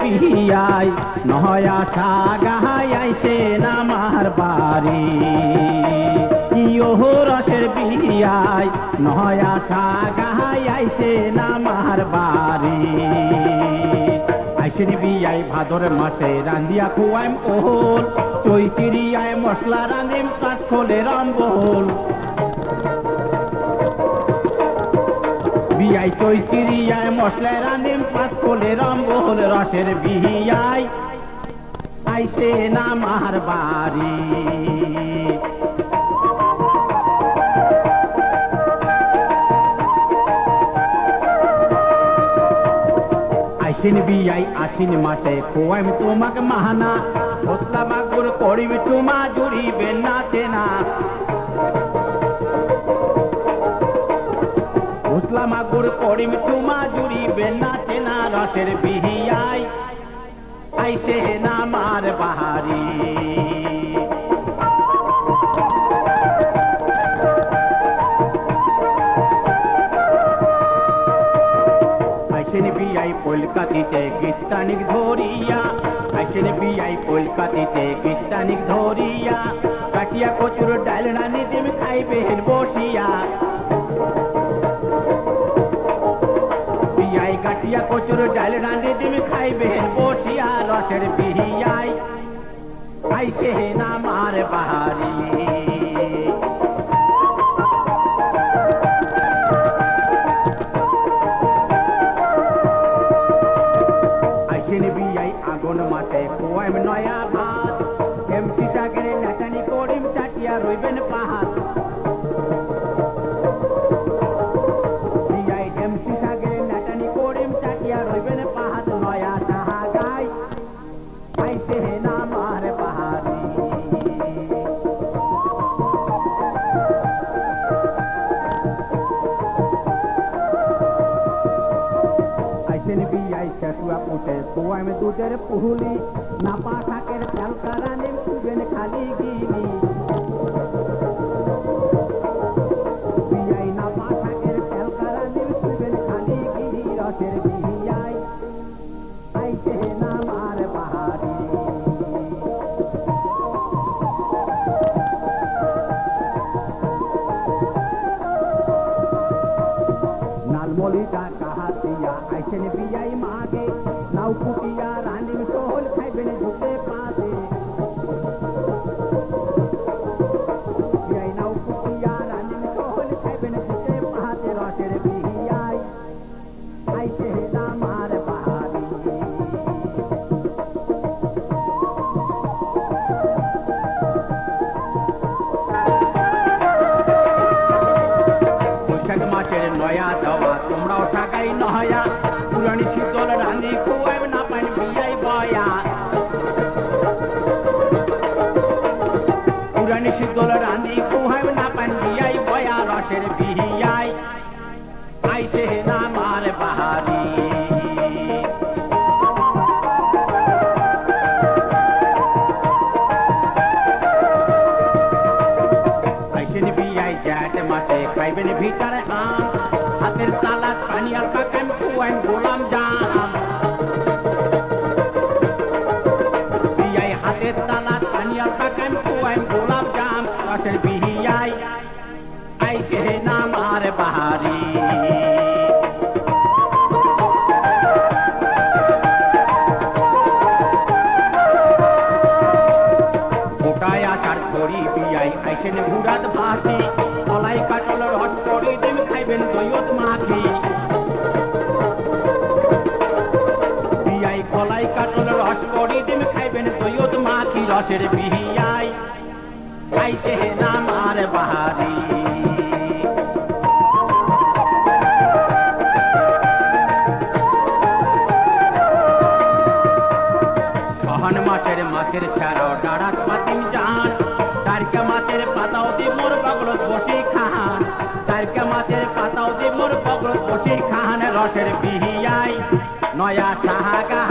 বিয়াই নয়া সাগাহাই আইসে নামার বাড়ি। ইয়ো রসের বিয়াই নয়া সাগাহাই আইসে নামার বাড়ি। আইসেন বিয়াই ভাদর মাসে রান্দিয়া খুয়াইম ওহল চৈতিরিয়ায় মশলা রান্দিম কাজ খোলে রম্বল বিয়াই চৈতিরিয়ায় মশলা রান্দিম কাজ খোলে রম্বল রসের বিয়াই। আইসে নামার বাড়ি। আইসিন বিয়াই আশ্বিন মাসে খোয়াইম তোমাকে মাহানা। মশলা মাগুর করিম তোমা জুড়িবে না। করিম তোমা জুড়িবে না চেনা রসের বিহিয়াই আইসে নামার বাহারি আইসেন বিআই কলকাতিতে গীতানিক ধরিয়া আইসেন বিআই কলকাতিতে গীতানিক ধরিয়া কাটিয়া কচুর ডাল রানি দিম খাইবে হেন বসিয়া কাটিয়া কচুর ডাল রানি দিম খাইবে বসিয়া রসের বিহিয়াই আইসে নামার বাহারি। আগুন মাঠে কোয়াইম নয়া ভাত। এমটি টাকের নাটানি করিম চাটিয়া রইবেন পাহাড়। আইসেন বিআই শেষুয়া পুটে কোয়াইম দুধের পুহুলি তেল কারানিম কুবেন খালি কারানিম কুবেন খালি গিনি আইসে নামার বাহারি নালমলিটা কাহাতিয়া আইসেন বিয়াই মাগে। নাও কুটিয়া রানিম সোহল খাইবেন ঝুঁকে বৈশাখ নয়া দেওয়া, তোমরাও টাকাই নহয়া পুরানি শীতল রানি খুব না পানি বিয়াই বয়া। পুরানি শীতল রানি খুব না পানি বিয়াই বয়া, রসের বিহিয়াই আইসে নামার বাহারি। খাইবেন ভিতর আম। হাতের তালা পানিয়াল পাকান খুয়াইন গোলাম জাম। বিয়াই হাতের তালা পানিয়াল পাকান খুয়াইন গোলাম জাম। রসের বিহিয়াই আইসে নামার বাহারি। গোটায় আচার করি বিয়াই আইসেন ঘুরাত দৈয়ত মাখি বিয়াই কলাই কাটল রস রসের বিহিয়াই। খাইছে নাম আর বাহারি। মোর বগলত কোটি খান রসের বিহিয়াই নয়া সাহাগা